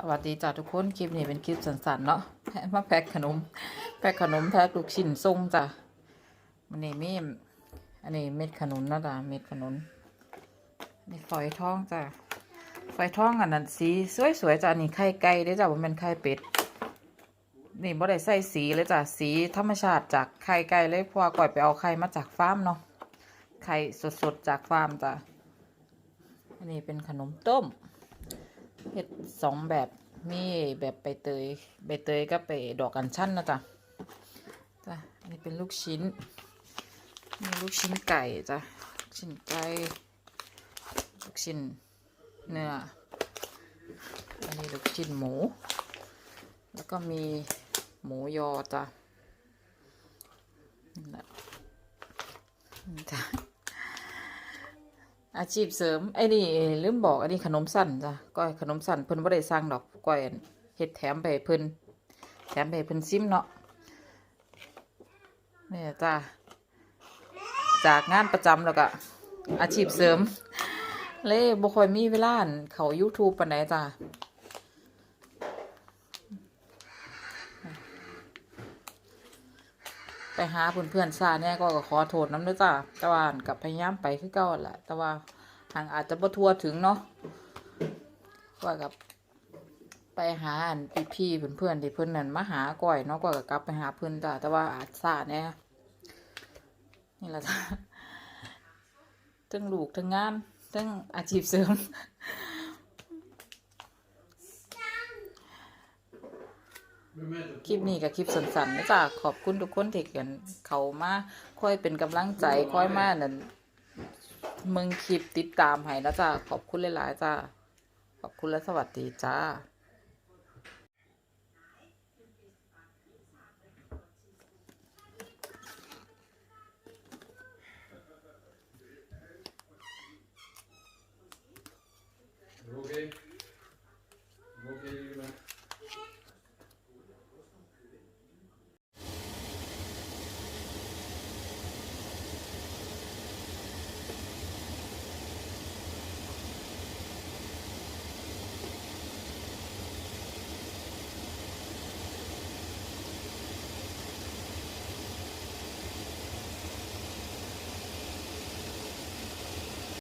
สวัสดีจ้าทุกคนคลิปนี้เป็นคลิปสั้นๆเนาะมาแพ็คขนม แพ็คขนมแพ็คลูกชิ้นทรงจ้ะมันนี่มีอันนี้เม็ดขนุนนะจ้ะเม็ดขนุนอันนี่ฝอยทองจ้ะฝอยทองอันนั้นสีสวยๆจ้ะอันนี่ไข่ไก่ด้จ้ะว่าเป็นไข่เป็ดนี่บ่ได้ใส่สีเลยจ้ะสีธรรมชาติจากไข่ไก่เลยพราะว่าก่อยไปเอาไข่มาจากฟาร์มเนาะไข่สดๆจากฟาร์มจ้ะอันนี้เป็นขนมต้ม เฮ็ดสองแบบมีแบบใบเตยใบเตยก็ไปดอกอัญชันนะจ๊ะจ้ะอันนี้เป็นลูกชิ้นมีลูกชิ้นไก่จ้ะลูกชิ้นไก่ลูกชิ้นเนื้ออันนี้ลูกชิ้นหมู แล้วก็มีหมูยอจ้ะนี่แหละจ้ะ อาชีพเสริมไอ้นี่ลืมบอกอันนี้ขนมสั้นจ้ะก้อยขนมสั้นเพิ่นบ่ได้สั่งดอกก้อยอันเฮ็ดแถมไปเพิ่นแถมไปเพิ่นซิมเนาะนี่จ้ะจากงานประจำแล้วก็อาชีพเสริม เลยบ่ค่อยมีเวลาอั่นเขา YouTube ปานใดจ้ะ ไปหาเพื่อนๆซาเนี่ยก็ก็ขอโทษน้ำด้อจ้ะแต่ว่าอั่นกับพยายามไปคือเก่าหั่นแหละแต่ว่าทางอาจจะบ่ทั่วถึงเนาะว่ากับไปหาอันพี่ๆเพื่อนๆที่เพิ่อนนั่นมาหาก่อยเนาะก็ก็กลับไปหาเพิ่อนจ้ะแต่ว่าอาจซาแหน่นี่แหละจ้ะทั้งลูกทั้งงานทั้งอาชีพเสริม คลิปนี้กับคลิปสั้นๆนะจ๊ะขอบคุณทุกคนที่เขียนเขามาค่อยเป็นกำลังใจค่อยมานั่นมึงคลิปติดตามให้นะจ๊ะขอบคุณหลายๆจ้าขอบคุณและสวัสดีจ้า